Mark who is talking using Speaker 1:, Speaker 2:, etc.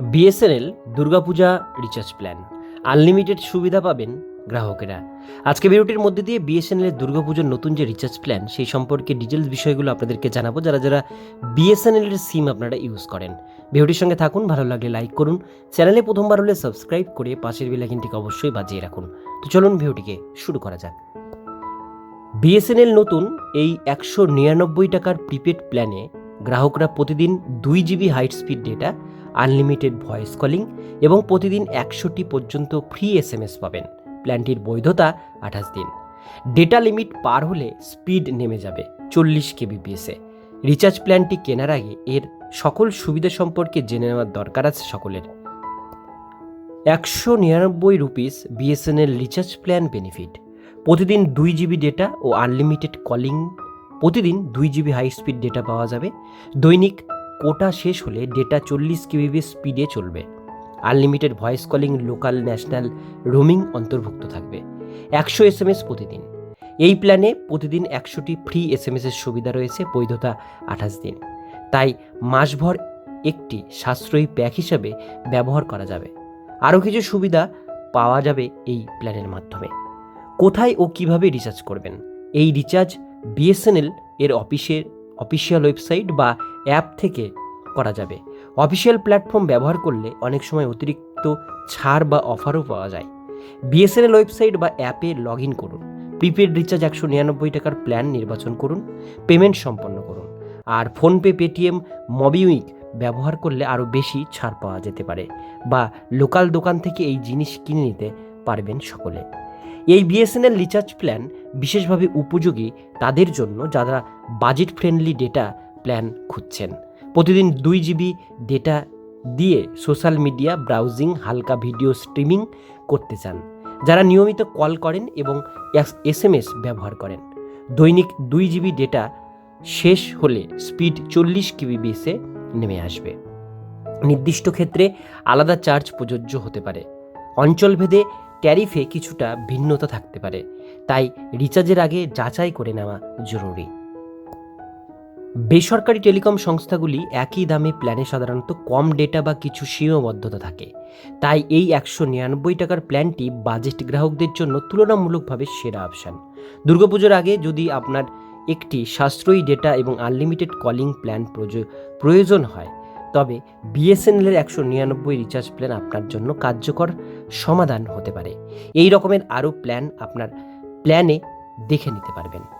Speaker 1: BSNL, Durga Puja recharge plan. Unlimited সুবিধা পাবেন গ্রাহকেরা। আজকে ভিডিওটির মধ্যে দিয়ে বিএসএনএলের দুর্গাপুজোর নতুন যে রিচার্জ প্ল্যান, সেই সম্পর্কে ডিটেলস বিষয়গুলো আপনাদেরকে জানাব, যারা যারা বিএসএনএলের সিম আপনারা ইউজ করেন। ভিডিওটির সঙ্গে থাকুন, ভালো লাগলে লাইক করুন, চ্যানেলে প্রথমবার হলে সাবস্ক্রাইব করে পাশের বেলাইকিনটিকে অবশ্যই বাজিয়ে রাখুন। তো চলুন ভিডিওটিকে শুরু করা যাক। বিএসএনএল নতুন এই একশো নিরানব্বই টাকার প্রিপেড প্ল্যানে গ্রাহকরা প্রতিদিন দুই GB high speed data, unlimited voice calling এবং প্রতিদিন একশোটি পর্যন্ত ফ্রি এস এম এস পাবেন। প্ল্যানটির বৈধতা আঠাশ দিন। ডেটা লিমিট পার হলে স্পিড নেমে যাবে চল্লিশ কেবিপিএসে রিচার্জ প্ল্যানটি কেনার আগে এর সকল সুবিধা সম্পর্কে জেনে নেওয়ার দরকার আছে সকলের। একশো নিরানব্বই rupees BSNL recharge plan benefit. প্রতিদিন দুই জিবি ডেটা ও আনলিমিটেড কলিং প্রতিদিন দুই জিবি হাই স্পিড ডেটা পাওয়া যাবে। দৈনিক কোটা শেষ হলে ডেটা চল্লিশ কেবিবি স্পিডে চলবে। Unlimited voice calling local national roaming অন্তর্ভুক্ত থাকবে। একশো এস এম এস প্রতিদিন। এই প্ল্যানে প্রতিদিন একশোটি ফ্রি এস এম এসের সুবিধা রয়েছে বৈধতা আঠাশ দিন। তাই মাসভর একটি সাশ্রয়ী প্যাক হিসাবে ব্যবহার করা যাবে। আরও কিছু সুবিধা পাওয়া যাবে এই প্ল্যানের মাধ্যমে। কোথায় ও কীভাবে রিচার্জ করবেন? এই রিচার্জ বিএসএনএল এর অফিসের অফিসিয়াল ওয়েবসাইট বা অ্যাপ থেকে করা যাবে। অফিসিয়াল প্ল্যাটফর্ম ব্যবহার করলে অনেক সময় অতিরিক্ত ছাড় বা অফারও পাওয়া যায়। বিএসএনএল ওয়েবসাইট বা অ্যাপে লগ ইন করুন। প্রিপেড রিচার্জ একশো নিরানব্বই টাকার প্ল্যান নির্বাচন করুন। পেমেন্ট সম্পন্ন করুন। আর ফোনপে, পেটিএম মবিউইক ব্যবহার করলে আরও বেশি ছাড় পাওয়া যেতে পারে বা লোকাল দোকান থেকে এই জিনিস কিনে নিতে পারবেন সকলে। এই বিএসএনএল রিচার্জ প্ল্যান বিশেষভাবে উপযোগী তাদের জন্য যারা বাজেট ফ্রেন্ডলি ডেটা প্ল্যান খুঁজছেন। প্রতিদিন দুই জিবি ডেটা দিয়ে সোশ্যাল মিডিয়া ব্রাউজিং হালকা ভিডিও স্ট্রিমিং করতে চান। যারা নিয়মিত কল করেন এবং এস এম এস ব্যবহার করেন। দৈনিক দুই জিবি ডেটা শেষ হলে স্পিড চল্লিশ কিবিবিএসে নেমে আসবে। নির্দিষ্ট ক্ষেত্রে আলাদা চার্জ প্রযোজ্য হতে পারে। অঞ্চলভেদে ট্যারিফে কিছুটা ভিন্নতা থাকতে পারে, তাই রিচার্জের আগে যাচাই করে নেওয়া জরুরি। বেসরকারি টেলিকম সংস্থাগুলি একই দামে প্ল্যানে সাধারণত কম ডেটা বা কিছু সীমাবদ্ধতা থাকে, তাই এই একশো নিরানব্বই টাকার প্ল্যানটি বাজেট গ্রাহকদের জন্য তুলনামূলকভাবে সেরা অপশান। দুর্গাপুজোর আগে যদি আপনার একটি সাশ্রয়ী ডেটা এবং আনলিমিটেড কলিং প্ল্যান প্রয়োজন হয় তবে বিএসএনএলের একশো নিরানব্বই রিচার্জ প্ল্যান আপনার জন্য কার্যকর সমাধান হতে পারে। এই রকমের আরও প্ল্যান আপনার প্ল্যানে দেখে নিতে পারবেন।